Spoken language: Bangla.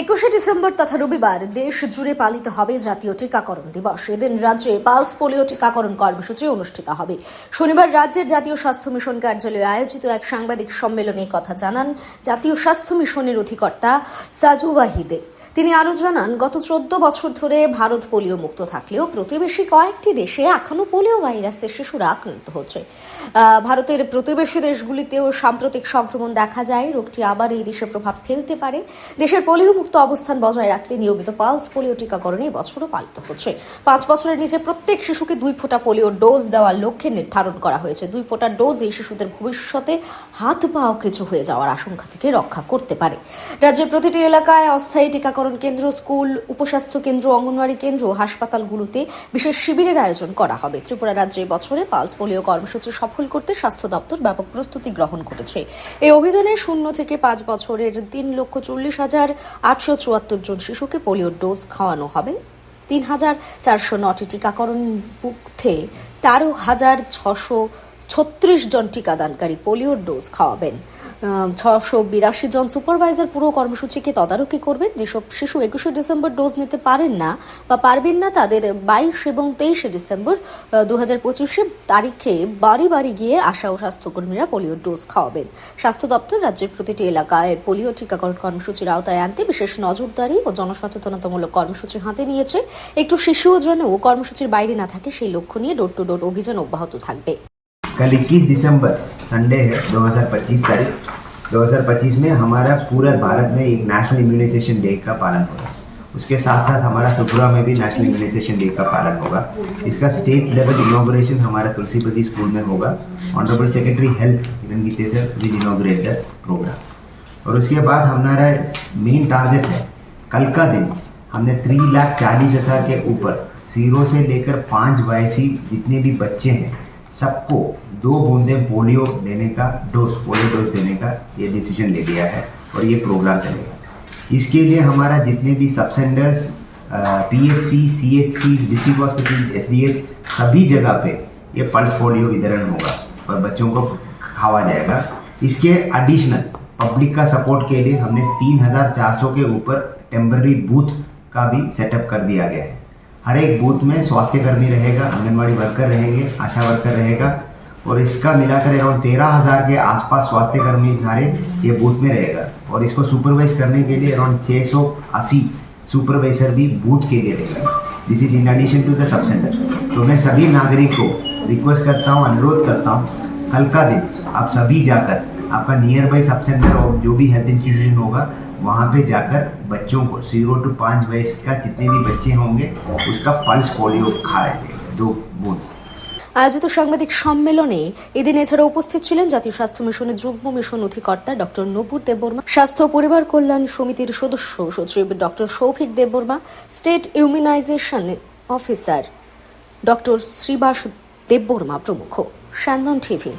একুশে ডিসেম্বর তথা রবিবার দেশ জুড়ে পালিত হবে জাতীয় টিকাকরণ দিবস। এদিন রাজ্যে পালস পোলিও টিকাকরণ কর্মসূচি অনুষ্ঠিত হবে। শনিবার রাজ্যের জাতীয় স্বাস্থ্য মিশন কার্যালয়ে আয়োজিত এক সাংবাদিক সম্মেলনে কথা জানান জাতীয় স্বাস্থ্য মিশনের অধিকর্তা সাজু ওয়াহিদে। তিনি আরও জানান, গত চোদ্দ বছর ধরে ভারত পোলিও মুক্ত থাকলেও প্রতিবেশী কয়েকটি দেশে এখনও পোলিও ভাইরাসে শিশুরা আক্রান্ত হচ্ছে। ভারতের প্রতিবেশী দেশগুলিতেও সাম্প্রতিক সংক্রমণ দেখা যায়। রোগটি আবার এই দেশে প্রভাব ফেলতে পারে। দেশের পোলিও মুক্ত অবস্থান বজায় রাখতে নিয়মিত পালস, পোলিও টিকাকরণ বছরও পালিত হচ্ছে। পাঁচ বছরের নিচে প্রত্যেক শিশুকে দুই ফোঁটা পোলিও ডোজ দেওয়ার লক্ষ্যে নির্ধারণ করা হয়েছে। দুই ফোঁটা ডোজ এই শিশুদের ভবিষ্যতে হাত পা কিছু হয়ে যাওয়ার আশঙ্কা থেকে রক্ষা করতে পারে। রাজ্যের প্রতিটি এলাকায় অস্থায়ী টিকাকরণ কেন্দ্র, স্কুল, উপস্বাস্থ্য কেন্দ্র, অঙ্গনওয়াড়ি কেন্দ্র হাসপাতালগুলোতে বিশেষ শিবিরের আয়োজন করা হবে। ত্রিপুরা রাজ্যে বছরে পালস পোলিও কর্মসূচি সফল করতে স্বাস্থ্য দপ্তর ব্যাপক প্রস্তুতি গ্রহণ করেছে। এই অভিযানে শূন্য থেকে পাঁচ বছরের তিন লক্ষ চল্লিশ হাজার আটশো চুয়াত্তর জন শিশুকে পোলিও ডোজ খাওয়ানো হবে। তিন হাজার চারশো নটি টিকাকরণ বুথে তেরো হাজার ছশো ছত্রিশ জন টিকাদানকারী পোলিওর ডোজ খাওয়াবেন। ছশো বিরাশি জন সুপারভাইজার পুরো কর্মসূচিকে তদারকি করবেন। যেসব শিশু একুশে ডিসেম্বর ডোজ নিতে পারেন না বা পারবেন না, তাদের বাইশ এবং তেইশে ডিসেম্বর দু হাজার পঁচিশে তারিখে বাড়ি বাড়ি গিয়ে আশা ও স্বাস্থ্যকর্মীরা পোলিও ডোজ খাওয়াবেন। স্বাস্থ্য দপ্তর রাজ্যের প্রতিটি এলাকায় পোলিও টিকাকরণ কর্মসূচির আওতায় আনতে বিশেষ নজরদারি ও জনসচেতনতামূলক কর্মসূচি হাতে নিয়েছে। একটু শিশুও যেন কর্মসূচির বাইরে না থাকে, সেই লক্ষ্য নিয়ে ডোর টু ডোর অভিযান অব্যাহত থাকবে। कल 21 दिसंबर, संडे है 2025 तारीख। 2025 में हमारा पूरा भारत में एक नेशनल इम्यूनाइजेशन डे का पालन होगा। उसके साथ साथ हमारा त्रिपुरा में भी नेशनल इम्यूनाइजेशन डे का पालन होगा। इसका स्टेट लेवल इनोग्रेशन हमारा तुलसीपति स्कूल में होगा। Honourable secretary health Kiran Gite sir will inaugurate the programme और उसके बाद हमारा मेन टारगेट है, कल का दिन हमने थ्री लाख चालीस हज़ार के ऊपर ज़ीरो से लेकर पाँच वयसी जितने भी बच्चे हैं सबको दो बूंदे पोलियो देने का डोज पोलियो डोज देने का ये डिसीज़न ले लिया है और ये प्रोग्राम चलेगा। इसके लिए हमारा जितने भी सब centres P H C C H C district hospital S D H सभी जगह पे ये पल्स पोलियो वितरण होगा और बच्चों को खावा जाएगा। इसके एडिशनल पब्लिक का सपोर्ट के लिए हमने तीन हज़ार चार सौ के ऊपर टेम्पररी बूथ का भी सेटअप कर दिया गया है। हर एक बूथ में स्वास्थ्य कर्मी रहेगा, आंगनबाड़ी वर्कर रहेंगे, आशा वर्कर रहेगा, और इसका मिलाकर अराउंड तेरह हज़ार के आसपास स्वास्थ्य कर्मी सारे ये बूथ में रहेगा। और इसको सुपरवाइज करने के लिए अराउंड छः सौ अस्सी सुपरवाइजर भी बूथ के लिए रहेगा। This is in addition to the sub centre तो मैं सभी नागरिक को रिक्वेस्ट करता हूँ, अनुरोध करता हूँ, कल का दिन आप सभी जाकर आपका नियर बाई सब सेंटर और जो भी हेल्थ इंस्टीट्यूशन होगा वहाँ पे जाकर बच्चों को जीरो टू पाँच वयस का जितने भी बच्चे होंगे उसका पल्स पोलियो खाएंगे दो बूथ আয়োজিত সাংবাদিক সম্মেলনে এদিন এছাড়া উপস্থিত ছিলেন জাতীয় স্বাস্থ্য মিশনের যুগ্ম মিশন অধিকর্তা ডক্টর নপুর দেববর্মা স্বাস্থ্য ও পরিবার কল্যাণ সমিতির সদস্য সচিব doctor Souvik Debbarma state immunization officer doctor Shribas Debbarma প্রমুখ স্যান্দন টিভি